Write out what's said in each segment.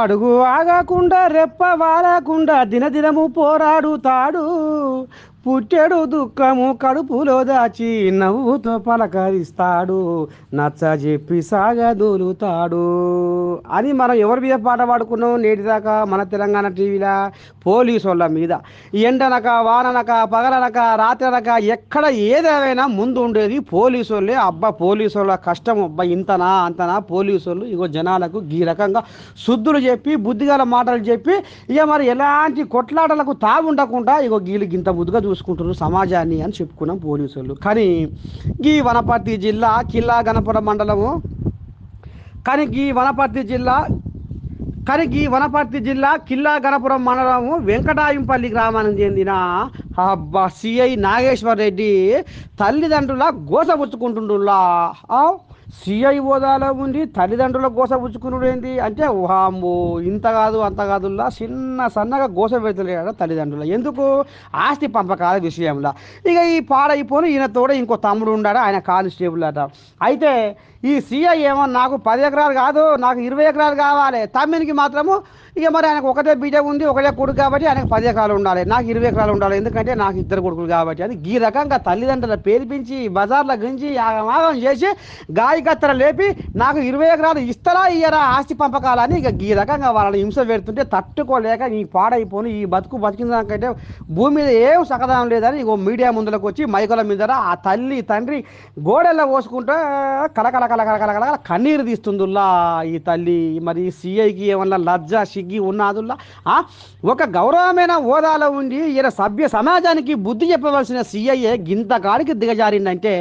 అడుగు ఆగకుండా రెప్ప వాలకుండా దినదినము పోరాడుతాడు. పుట్టెడు దుఃఖము కడుపులో దాచి నవ్వుతో పలకరిస్తాడు నచ్చ చెప్పి సాగదూలుతాడు. అని మనం ఎవరి మీద పాట పాడుకున్నాం? నేటిదాకా మన తెలంగాణ టీవీలో పోలీసు వాళ్ళ మీద. ఎండనక వాననక పగలనక రాత్రనక ఎక్కడ ఏదేమైనా ముందు ఉండేది పోలీసు వాళ్ళే అబ్బా పోలీసు వాళ్ళ కష్టం అబ్బా ఇంతనా అంతనా పోలీసు వాళ్ళు ఇగో జనాలకు ఈ రకంగా శుద్ధులు చెప్పి బుద్ధిగల మాటలు చెప్పి ఇక మరి ఎలాంటి కొట్లాటలకు తాగుండకుండా ఇగో గీలు ఇంత బుద్ధిగా చూసుకుంటున్నారు సమాజాన్ని అని చెప్పుకున్నాం పోలీసులు కానీ ఈ వనపర్తి జిల్లా కిల్లా గణపురం మండలము కానీ ఈ వనపర్తి జిల్లా కానీ ఈ వనపర్తి జిల్లా కిల్లా గణపురం మండలము వెంకటాయంపల్లి గ్రామానికి చెందిన అబ్బా సిఐ నాగేశ్వర్ రెడ్డి తల్లిదండ్రుల గోసపుచ్చుకుంటుండులా సిఐ హోదాలో ఉండి తల్లిదండ్రుల గోసపుచ్చుకున్నాడు ఏంది అంటే వామ్మో ఇంత కాదు అంత కాదులా చిన్న సన్నగా గోస పెడతలేడు తల్లిదండ్రులు. ఎందుకు? ఆస్తి పంపకాల విషయంలో. ఇక ఈ పాడైపోను ఈయనతో ఇంకో తమ్ముడు ఉన్నాడు ఆయన కానిస్టేబుల్ అట. అయితే ఈ సిఐ ఏమో నాకు పది ఎకరాలు కాదు నాకు ఇరవై ఎకరాలు కావాలి. తమ్మినికి మాత్రము ఇక మరి ఆయనకు ఒకటే బిడ్డ ఉంది ఒకటే కొడుకు కాబట్టి ఆయనకు పది ఎకరాలు ఉండాలి. నాకు ఇరవై ఎకరాలు ఉండాలి ఎందుకంటే నాకు ఇద్దరు కొడుకులు కాబట్టి. అది ఈ రకంగా తల్లిదండ్రుల పేర్పించి బజార్లో గురించి ఆగమాగం చేసి గాయకత్తర లేపి నాకు ఇరవై ఎకరాలు ఇస్తారా ఇయ్యరా ఆస్తి పంపకాలని ఇక ఈ రకంగా వాళ్ళని హింస పెడుతుంటే తట్టుకోలేక ఈ పాడైపోను ఈ బతుకు బతికిన దానికంటే భూమి మీద ఏం సకదానం లేదని ఇగో మీడియా ముందులకు వచ్చి మైకుల మీద ఆ తల్లి తండ్రి గోడెల్లో పోసుకుంటూ కలకలక కలకలకలకలకల కన్నీరు తీస్తుందిలా ఈ తల్లి. మరి సిఐకి ఏమన్నా లజ్జ సిగ్గి ఉన్నాదుల్లా? ఒక గౌరవమైన హోదాలో ఉండి ఈయన సభ్య సమాజానికి బుద్ధి చెప్పవలసిన సిఐఏ గింత కాడికి దిగజారిందంటే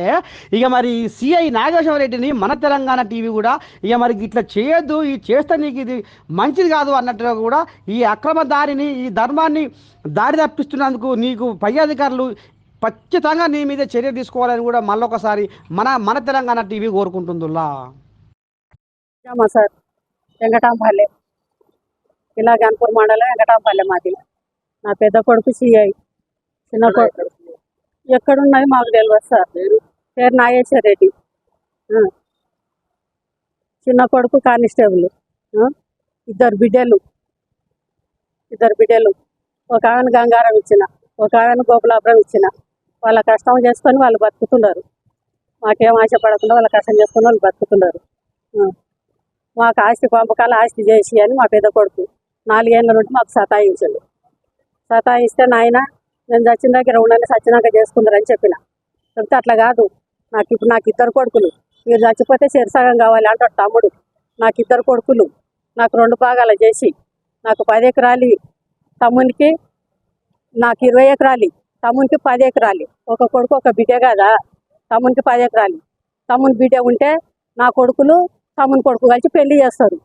ఇక మరి సిఐ నాగేశ్వరరెడ్డిని మన తెలంగాణ టీవీ కూడా ఇక మరి ఇట్లా చేయొద్దు ఈ చేస్తే నీకు ఇది మంచిది కాదు అన్నట్టుగా కూడా ఈ అక్రమ దారిని ఈ ధర్మాన్ని దారి తప్పిస్తున్నందుకు నీకు పై అధికారులు ఖచ్చితంగా నీ మీద చర్య తీసుకోవాలని కూడా మళ్ళొకసారి మన మన తెలంగాణ టీవీ కోరుకుంటుందిలా మా సార్ వెంకటాంపల్లె ఇలా గన్పూర్ మండలం వెంకటాంపల్లె మాది. నా పెద్ద కొడుకు సిఐ చిన్న కొడుకు ఎక్కడున్నది మాకు తెలియదు సార్. పేరు? నాగేశ్వర రెడ్డి. చిన్న కొడుకు కానిస్టేబుల్. ఇద్దరు బిడ్డలు. ఇద్దరు బిడ్డలు. ఒక ఆమెను గంగారం ఇచ్చిన ఒక ఆమెను గోపులాపురం ఇచ్చిన. వాళ్ళ కష్టం చేసుకొని వాళ్ళు బతుకుతున్నారు. మాకేం ఆశపడకుండా వాళ్ళ కష్టం చేసుకొని వాళ్ళు బతుకుతున్నారు. మాకు ఆస్తి పంపకాలు ఆస్తి చేసి అని మా పెద్ద కొడుకు నాలుగేళ్ళ నుండి మాకు సతాయించాడు. సతాయిస్తే నాయన నేను చచ్చిన దగ్గర ఉండండి సచ్చినాక చేసుకుందరని చెప్పిన. చెప్తే అట్లా కాదు. నాకు ఇప్పుడు నాకు ఇద్దరు కొడుకులు. మీరు చచ్చిపోతే చెరసగం కావాలి అంటాడు తమ్ముడు. నాకు ఇద్దరు కొడుకులు. నాకు రెండు భాగాలు చేసి నాకు పది ఎకరాలు తమ్మునికి నాకు ఇరవై ఎకరాలు తమ్మునికి పది ఎకరాలు. ఒక కొడుకు ఒక బిడ్డ కదా తమ్మునికి పది ఎకరాలు. తమ్ముని బిడ్డ ఉంటే నా కొడుకులు తమ్ముని కొడుకు కలిసి పెళ్ళి చేస్తారు.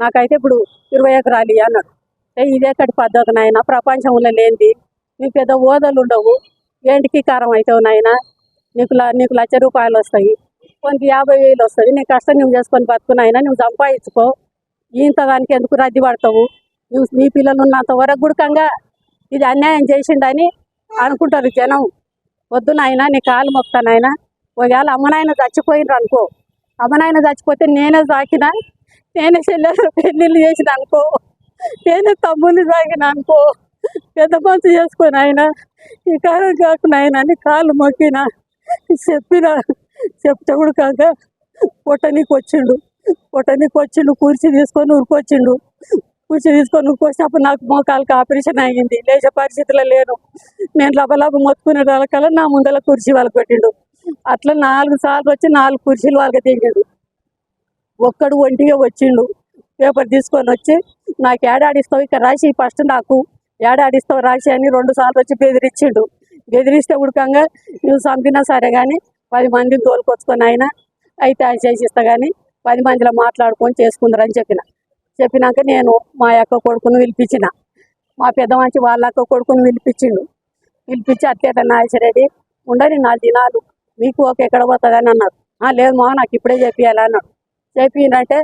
నాకైతే ఇప్పుడు ఇరవై ఎకరాలు అన్నాడు. ఇదే ఇదేకటి పద్ధతి నాయన ప్రపంచంలో లేనిది. నీకు పెద్ద ఓదలు ఉండవు. ఏంటికి కారం అవుతావు నాయన? నీకు ల- నీకు లక్ష రూపాయలు వస్తాయి. కొంత యాభై వేలు వస్తుంది నీ కష్టం నువ్వు చేసుకొని బతుకున్నాయినా నువ్వు సంపాదించుకో. ఇంత దానికి ఎందుకు రద్దీ పడతావు? నువ్వు నీ పిల్లలు ఉన్నంత వరకు గుడకంగా ఇది అన్యాయం చేసిండని అనుకుంటారు జనం. వద్దు నాయన నీ కాలు మొక్తానాయన ఒకవేళ అమ్మనాయన చచ్చిపోయినరు అనుకో. అమ్మనాయన చచ్చిపోతే నేనే సాకిన నేనే చెల్లెలు పెళ్ళిళ్ళు చేసిన అనుకో. నేనే తమ్ముళ్ళు సాగిన అనుకో. పెద్ద మనసు చేసుకొని ఆయన ఈ కాలం కాకుండా ఆయన అని కాళ్ళు మొక్కిన. చెప్పిన చెప్తే కాక పొట్టనీకి వచ్చిండు పొట్టనీకి వచ్చిండు కుర్చీ తీసుకొని ఉరికొచ్చిండు కుర్చీ తీసుకొని ఉరికొచ్చినప్పుడు నాకు మోకాలకు ఆపరేషన్ అయ్యింది లేచే పరిస్థితిలో లేను. నేను లబలబ మొత్తుకునే వాళ్ళకల్లా నా ముందల కుర్చీ వాళ్ళకి పెట్టిండు. అట్లా నాలుగు సార్లు వచ్చి నాలుగు కుర్చీలు వాళ్ళకి తెగిండు. ఒక్కడు ఒంటిగా వచ్చిండు. పేపర్ తీసుకొని వచ్చి నాకు ఏడాడిస్తావు ఇక్కడ రాసి ఫస్ట్ నాకు ఏడాడిస్తావు రాసి అని రెండు సార్లు వచ్చి బెదిరించిండు బెదిరిస్తే ఉడకంగా నువ్వు చంపినా సరే కానీ పది మందిని తోలుకొచ్చుకొని ఆయన అయితే ఆయన చేసిస్తా కానీ పది మందిలో మాట్లాడుకొని చేసుకుందరని చెప్పిన. చెప్పినాక నేను మా యొక్క కొడుకును పిలిపించిన. మా పెద్ద మంచి వాళ్ళ అక్క కొడుకును పిలిపించిండు. పిలిపించి అట్లేట నాగేశ్వరరెడ్డి ఉండని నాలుగు దినాలు మీకు ఒక ఎక్కడ పోతుందని అన్నారు. "ఆ, లేదు మా నాకు ఇప్పుడే చెప్పియాలి అన్నాడు. చెప్పిండంటే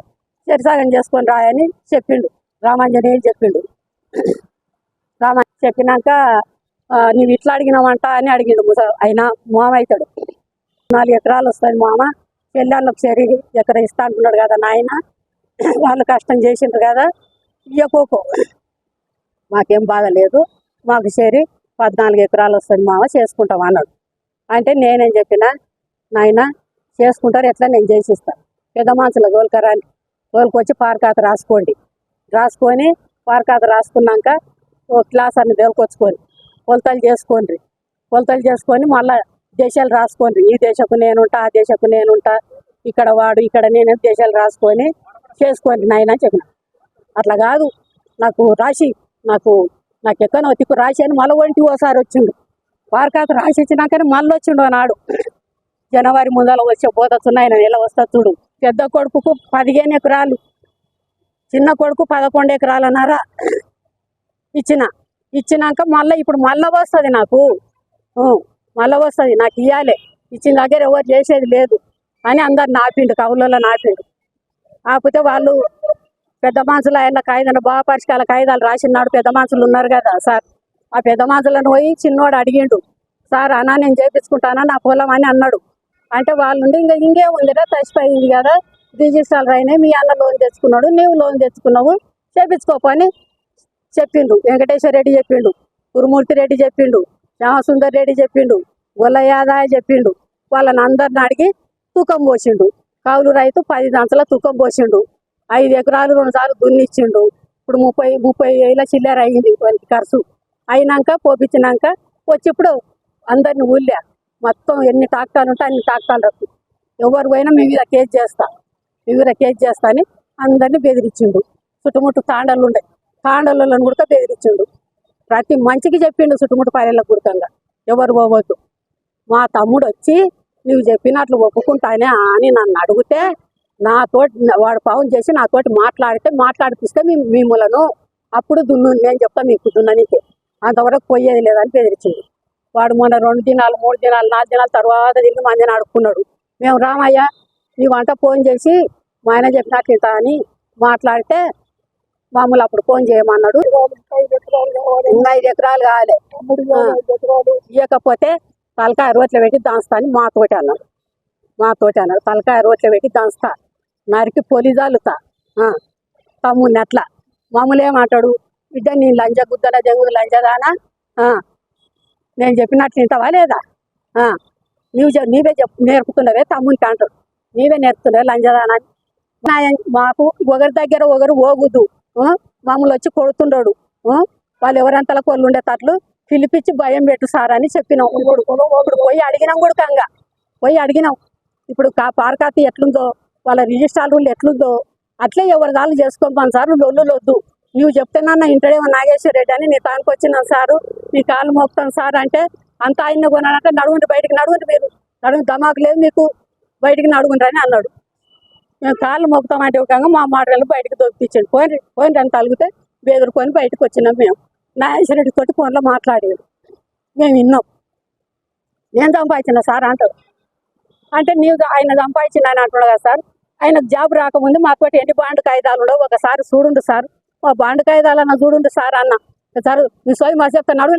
సరిసాగం చేసుకొని రాయని చెప్పిండు. రామాంజనేయులు చెప్పిండు. రామ చెప్పినాక నువ్వు ఇట్లా అడిగినావంట అని అడిగిండు ముస ఆయన మామ అవుతాడు నాలుగు ఎకరాలు వస్తుంది మామ చెల్లెళ్ళకి సరి ఎకర ఇస్తా అంటున్నాడు కదా నాయన వాళ్ళు కష్టం చేసిండ్రు కదా ఇయ్యకోకో. మాకేం బాధ లేదు. మాకు చేరి పద్నాలుగు ఎకరాలు వస్తుంది మామ చేసుకుంటాం అన్నాడు. అంటే నేనేం చెప్పిన నాయన చేసుకుంటారు ఎట్లా నేను చేసిస్తాను పెద్ద మనుషుల గోల్కరాని గోల్కొచ్చి పారకాత రాసుకోండి. రాసుకొని పారకాత రాసుకున్నాక ఓ క్లాస్ అన్ని దోలుకొచ్చుకొని కొలతలు చేసుకోండి. కొలతలు చేసుకొని మళ్ళా దేశాలు రాసుకోండి. ఈ దేశకు నేనుంటా ఆ దేశకు నేనుంటా ఇక్కడ వాడు ఇక్కడ నేను దేశాలు రాసుకొని చేసుకోండి నాయన చెప్పిన. అట్లా కాదు. నాకు రాసి నాకు నాకు ఎక్కనో తిక్కు రాసి అని మళ్ళీ ఒంటి ఓసారి వచ్చిండు. వారికాత రాసి ఇచ్చినాకనే మళ్ళీ వచ్చిండు నాడు జనవరి ముందర వచ్చే పోతున్నాయి ఎలా వస్తా చూడు. పెద్ద కొడుకుకు పదిహేను ఎకరాలు. చిన్న కొడుకు పదకొండు ఎకరాలు అన్నారా ఇచ్చిన. ఇచ్చినాక మళ్ళీ ఇప్పుడు మళ్ళీ వస్తుంది నాకు. మళ్ళీ వస్తుంది. నాకు ఇవ్వాలి ఇచ్చిన దగ్గర ఎవరు చేసేది లేదు. అని అందరు నాపిండు కవులలో నాపిండు. కాకపోతే వాళ్ళు పెద్ద మనుషులు ఆయన కాగితాలు బాగా పరిష్కాల కాగితాలు రాసినాడు పెద్ద మనుషులు ఉన్నారు కదా సార్. ఆ పెద్ద మనుషులను పోయి చిన్నోడు అడిగిండు. సార్ అన్నా నేను చేపించుకుంటానా? నా పొలం అని అన్నాడు. అంటే వాళ్ళు ఇంకా ఇంకే ఉందిరా? తచ్చిపోయింది కదా. రిజిస్టార్ అయినాయి మీ అన్న లోన్ తెచ్చుకున్నాడు. నీవు లోన్ తెచ్చుకున్నావు. అని చెప్పిండు. వెంకటేశ్వర రెడ్డి చెప్పిండు. గురుమూర్తి రెడ్డి చెప్పిండు. శ్యామసుందర్ రెడ్డి చెప్పిండు. గొల్ల యాదాయ చెప్పిండు. వాళ్ళని అందరిని అడిగి తూకం పోసిండు. కౌలు రైతు పది దాంట్లో తూకం పోసిండు. ఐదు ఎకరాలు రెండు సార్లు దున్నిచ్చిండు ఇప్పుడు ముప్పై ముప్పై వేల చిల్లర అయింది వానికి ఖర్చు. అయినాక పోపించినాక వచ్చిప్పుడు అందరిని ఊళ్ళా మొత్తం ఎన్ని టాక్టాలు ఉంటే అన్ని టాక్టాలు రద్దు ఎవరు పోయినా మీ మీద కేసు చేస్తా. మీ మీద కేసు చేస్తా అని అందరిని బెదిరించిండు. చుట్టుముట్టు తాండలు ఉండే. తాండలను కూడా బెదిరించిండు. ప్రతి మంచికి చెప్పిండు చుట్టుముట్టు పల్లెలకు గుర్తంగా ఎవరు పోవద్దు. మా తమ్ముడు వచ్చి నువ్వు చెప్పినట్లు ఒప్పుకుంటానే అని నన్ను అడిగితే నాతోటి వాడు పవన్ చేసి నాతోటి మాట్లాడితే మాట్లాడిపిస్తే మీ మిమ్మలను అప్పుడు దున్ను నేను చెప్తా మీకు దున్ననికి. అంతవరకు పోయేది లేదని బెదిరించింది. వాడు మొన్న రెండు దినాలు మూడు దినాలు నాలుగు దినాల తర్వాత తిరిగి మందిని అడుక్కున్నాడు. మేము రామయ్య నీ వంట ఫోన్ చేసి మా ఆయన చెప్పినట్లు ఇంత అని మాట్లాడితే మామూలు అప్పుడు ఫోన్ చేయమన్నాడు. ఇంకా ఐదు ఎకరాలు కావాలి. ఇవ్వకపోతే తలకాయ రోట్లో పెట్టి దాస్తా అని మాతోటి అన్నాడు. మాతోటి అన్నారు తలకాయ రోట్లో పెట్టి దాస్తా. నరికి పొలి జాలుతా ఆ, తమ్ముడిని అట్లా మామూలు ఏమంటాడు బిడ్డ నీ లంజ గుద్దల జంగుడు లంజదానా ఆ, నేను చెప్పినట్లు ఇంతవా లేదా? ఆ, నీవు నీవే చెప్పు నేర్పుతున్నవే తమ్మునికి అంటాడు నీవే నేర్పుతున్నావే లంజదానా మాకు ఒకరి దగ్గర ఒకరు ఓగుదు మామూలు వచ్చి కొడుతుండడు. వాళ్ళు ఎవరంతలకు వాళ్ళు ఉండేటట్లు పిలిపించి భయం పెట్టు సార్ అని చెప్పినాం. ఇప్పుడు ఇప్పుడు పోయి అడిగినాం కూడా కంగా. పోయి అడిగినాం. ఇప్పుడు కా పార్కాతి ఎట్లుందో వాళ్ళ రిజిస్ట్రార్ రూల్ ఎట్లుందో అట్లే ఎవరి దాళ్ళు చేసుకోమని సార్ లొల్లు వద్దు నువ్వు చెప్తున్నాన్న ఇంటడేమో నాగేశ్వర రెడ్డి అని నీ తానికి వచ్చినాను సారు నీ కాళ్ళు మోపుతాను సార్ అంటే అంత ఆయన కొనాలంటే నడుగుండి బయటికి నడుగుండి మీరు నడుగు దమాకు లేదు మీకు బయటికి నడుగుండ్రు అని అన్నాడు. మేము కాళ్ళు మోపుతామంటే ఒక మా మాటలు బయటకు దొప్పించండి పోయి పోయిన అని తలిగితే బెదురుకొని బయటకు వచ్చినాం మేము. నాగేశ్వర తోటి ఫోన్లో మాట్లాడాడు మేము విన్నాం. నేను సంపాదించిన సార్? అంటాడు అంటే నీవు ఆయన సంపాదించిన ఆయన అంటున్నాడు కదా సార్. ఆయన జాబ్ రాకముందు మాకు ఎన్ని బాండ్ కాగితాలు ఉండవు ఒకసారి చూడుండు సార్. మా బాండ్ కాగితాలన్న చూడుండు సార్ అన్న. సార్ మీ సోయి మా చెప్తున్నాడు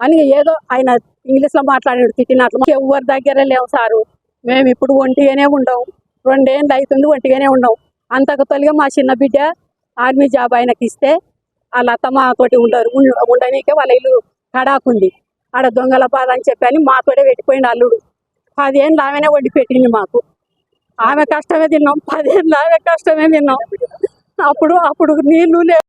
అని ఏదో ఆయన ఇంగ్లీష్లో మాట్లాడాడు తిట్టినట్లు. ఎవరి దగ్గర లేవు సారు. మేము ఇప్పుడు ఒంటిగానే ఉండవు రెండేళ్ళు అవుతుంది ఒంటిగానే ఉండవు అంతకు తొలిగా మా చిన్న బిడ్డ ఆర్మీ జాబ్ ఆయనకి ఇస్తే వాళ్ళ అత్తమ్మ తోటి ఉండరు. ఉండనీకే వాళ్ళ ఇల్లు కడాకుంది ఆడ దొంగల బాధ అని చెప్పి అని మాతోటే పెట్టిపోయింది అల్లుడు. పదేళ్ళు ఆమెనే వండి పెట్టింది మాకు. ఆమె కష్టమే తిన్నాం. పదేళ్ళు ఆమె కష్టమే తిన్నాం. అప్పుడు అప్పుడు నీళ్ళు లేవు.